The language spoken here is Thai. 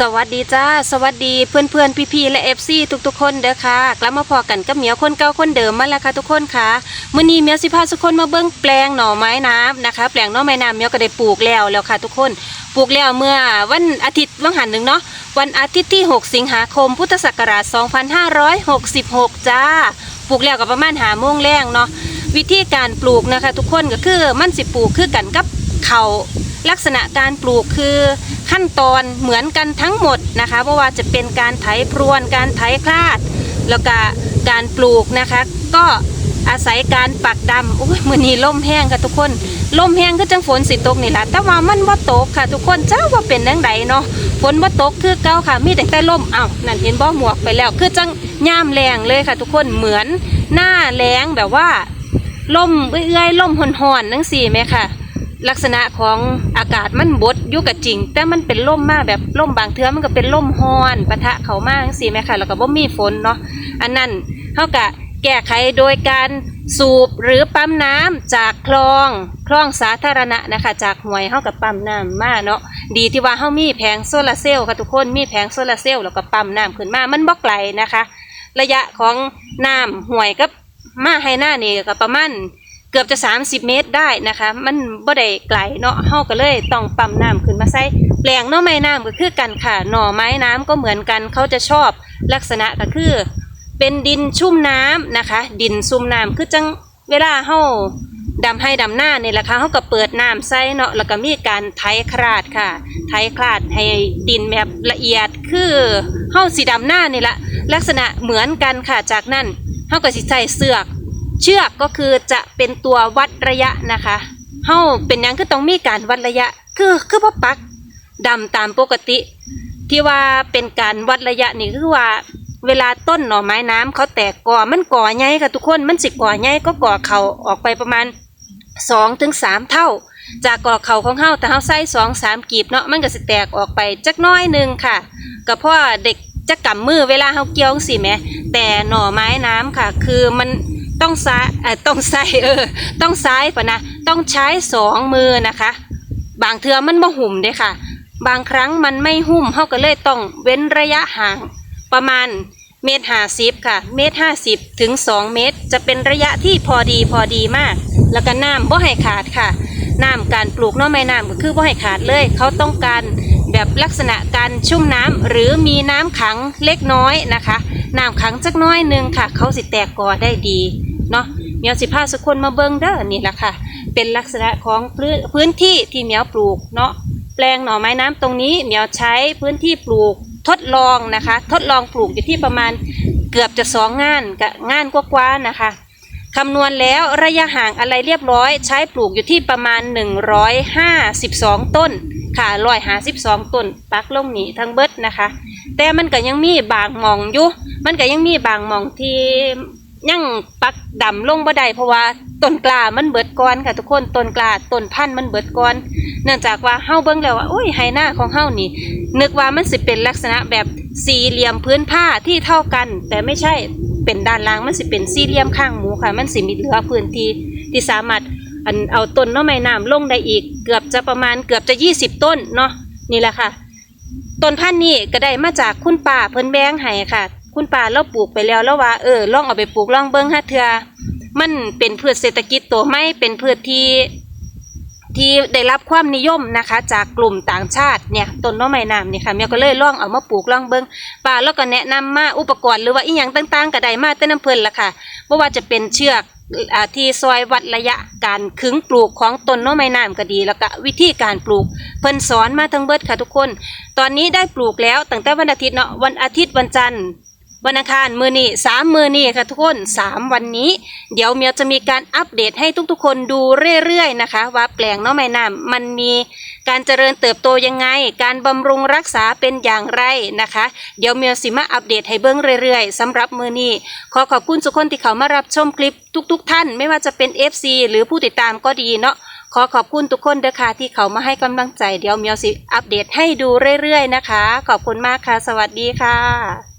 สวัสดีจ้า สวัสดีเพื่อนเพื่อนพี่พี่และเอฟซีทุกๆ คนเด้อค่ะ กลับมาพอกันกับเหมียวคนเก่าคนเดิมมาแล้วค่ะทุกคนค่ะมื้อนี้เหมียวสิพาทุกคนมาเบิ่งแปลงหน่อไม้น้ำนะคะ แปลงหน่อไม้น้ำเหมียวก็ได้ปลูกแล้วแล้วค่ะทุกคน ปลูกแล้วเมื่อวันอาทิตย์วังหันหนึ่งเนาะ วันอาทิตย์ที่ 6 สิงหาคม พุทธศักราช 2566 จ้า ปลูกแล้วก็ประมาณหาโมงแรงเนาะ วิธีการปลูกนะคะ ทุกคนก็คือมันสิปลูกคือกันกับเขาลักษณะการปลูกคือ ขั้นตอนเหมือนกันทั้งหมดนะคะเพราะว่าจะเป็นการไถพรวน การไถคลาด แล้วก็การปลูกนะคะ ก็อาศัยการปักดำอุ้ยมือนี้ล่มแห้งค่ะทุกคนล่มแห้งก็จังฝนสิตกนี่แหละแต่ว่ามันว่าตกค่ะ ทุกคนเจ้าว่าเป็นดังใดเนาะฝนว่าตกคือเก่าค่ะ มีแต่แต่ล่มอ้าวนั่นเห็นบ่หมวกไปแล้ว คือจังย่ามแรงเลยค่ะ ทุกคนเหมือนหน้าแรงแบบว่าล่มเอื้อยๆล่มหอนๆนั่งสี่ไหมค่ะ ลักษณะของอากาศมันบดอยู่กับจริง แต่มันเป็นลมมากแบบลมบางเทือมันก็เป็นลมฮอนปะทะเขามากสิแม่ค่ะแล้วก็บ่มีฝนเนาะอันนั้นเฮากะแก้ไขโดยการสูบหรือปั๊มน้ำจากคลองคลองสาธารณะนะคะ จากห้วยเฮากับปั๊มน้ำมาเนาะดีที่ว่าเฮามีแผงโซลาร์เซลล์ค่ะทุกคนมีแผงโซลาร์เซลล์แล้วก็ปั๊มน้ำขึ้นมามันบ่ไกลนะคะ ระยะของน้ำห้วยกับมาให้หน้านี่ก็ประมาณ กือบจะ 30 เมตรได้นะคะ มันบ่ได้ไกลเนาะเฮาก็เลยต้องปั๊มน้ำขึ้นมาใส่แปลงหน่อไม้น้ำก็คือกันค่ะ หน่อไม้น้ำก็เหมือนกันเขาจะชอบลักษณะก็คือ เป็นดินชุ่มน้ำนะคะ ดินซุ่มน้ำคือจังเวลาเฮาดำให้ดำหน้านี่แหละค่ะเฮาก็เปิดน้ำใส่เนาะแล้วก็มีการไถคราดค่ะ ไถคราดให้ดินแบบละเอียดคือเฮาสิดำหน้านี่ละลักษณะเหมือนกันค่ะจากนั้นเฮาก็สิใส่เสือก เชือกก็คือจะเป็นตัววัดระยะนะคะเฮาเป็นยังคือต้องมีการวัดระยะ คือคือบ่ปักดำตามปกติ ที่ว่าเป็นการวัดระยะนี่คือว่าเวลาต้นหน่อไม้น้ำเขาแตกก่อมันก่อใหญ่ค่ะทุกคนมันสิก่อใหญ่ก็ก่อเขาออกไปประมาณสองถึงสามเท่า จากก่อเขาของเฮาแต่เฮาใส่สองสามกีบเนาะมันก็สิแตกออกไปจักน้อยหนึงค่ะก็เพราะว่าเด็กจะกำมือเวลาเฮาเกี่ยวสิแหมแต่หน่อไม้น้ำค่ะ คือมัน ต้องซ้ายต้องใส่เออต้องซ้ายปะนะต้องใช้สองมือนะคะ บางเทือมันบ่หุ่มเด้ค่ะ บางครั้งมันไม่หุ่มเฮาก็เลยต้องเว้นระยะห่างประมาณเมตรห้าสิบค่ะ เมตรห้าสิบถึงสองเมตร จะเป็นระยะที่พอดีพอดีมาก แล้วก็น้ำบ่ให้ขาดค่ะน้ำการปลูกน้อไม้น้ำก็คือบ่ให้ขาดเลย เขาต้องการแบบลักษณะการชุ่มน้ำหรือมีน้ำขังเล็กน้อยนะคะ น้ำขังจักน้อยหนึงค่ะ เขาสิแตกกอได้ดี เนาะเมียวสิพาสุกคนมาเบิ่งเด้อนี่แหละค่ะ เป็นลักษณะของพื้นที่ที่เมียวปลูกเนาะแปลงหน่อไม้น้ำตรงนี้เมียวใช้พื้นที่ปลูกทดลองนะคะ ทดลองปลูกอยู่ที่ประมาณเกือบจะสองงานกับงานกว่าๆนะคะคำนวณแล้วระยะห่างอะไรเรียบร้อย ใช้ปลูกอยู่ที่ประมาณ 152 ต้น ค่ะ152ต้น ปักลงนี้ทั้งเบิดนะคะ แต่มันก็ยังมีบางมองอยู่ มันก็ยังมีบางมองที่ ยังปักดำลงบ่ได้เพราะว่าต้นกล้ามันเบิดก่อนค่ะทุกคนต้นกล้าต้นพันธุ์มันเบิดก่อน เนื่องจากว่าเฮาเบิ่งแล้วว่าโอ้ยไหหน้าของเฮานี่ นึกว่ามันสิเป็นลักษณะแบบสี่เหลี่ยมพื้นผ้าที่เท่ากัน แต่ไม่ใช่เป็นด้านล่างมันสิเป็นสี่เหลี่ยมข้างหมูค่ะ มันสิมีเหลือพื้นที่ที่สามารถอันเอาต้นน้อไม้น้ำลงได้อีก เกือบจะประมาณเกือบจะยี่สิบต้นเนาะนี่แหละค่ะต้นพันธุ์นี่ก็ได้มาจากคุณป่าเพิ่นแบงให้ค่ะ คุณป่าเราปลูกไปแล้วแล้วว่าเออลองเอาไปปลูกลองเบิ่งฮะเทือมันเป็นพืชเศรษฐกิจตัวไม่เป็นพืชที่ที่ได้รับความนิยมนะคะ จากกลุ่มต่างชาติเนี่ยต้นน้อไม้น้ำนี่ค่ะเมียก็เลยล่องเอามาปลูกล่องเบิ่งป่าแล้วก็แนะนำมาอุปกรณ์หรือว่าอีหยังต่างๆก็ได้มาแต่น้ำเพิ่นละค่ะบ่ว่าจะเป็นเชือกอที่ซอยวัดระยะการขึงปลูกของต้นน้อไม้น้ำก็ดี แล้วก็วิธีการปลูกเพิ่นสอนมาทั้งเบิดค่ะทุกคน ตอนนี้ได้ปลูกแล้วตั้งแต่วันอาทิตย์เนาะวันอาทิตย์วันจันทร์ วันอังคารมือนี่สามมือนี่ค่ะทุกคนสามวันนี้ เดี๋ยวเมียจะมีการอัปเดตให้ทุกๆ คนดูเรื่อยๆนะคะ ว่าแปลงน้องไม้น้ำมันมีการเจริญเติบโตยังไง การบำรุงรักษาเป็นอย่างไรนะคะ เดี๋ยวเมียสิมาอัปเดตให้เบิ้งเรื่อยๆสำหรับมือนี้ขอขอบคุณทุกคนที่เขามารับชมคลิปทุก ๆ ท่าน ไม่ว่าจะเป็น FC หรือผู้ติดตามก็ดีเนาะขอขอบคุณทุกคนเด้อค่ะที่เขามาให้กำลังใจเดี๋ยวเมียวสิอัปเดตให้ดูเรื่อยๆนะคะ ขอบคุณมากค่ะ สวัสดีค่ะ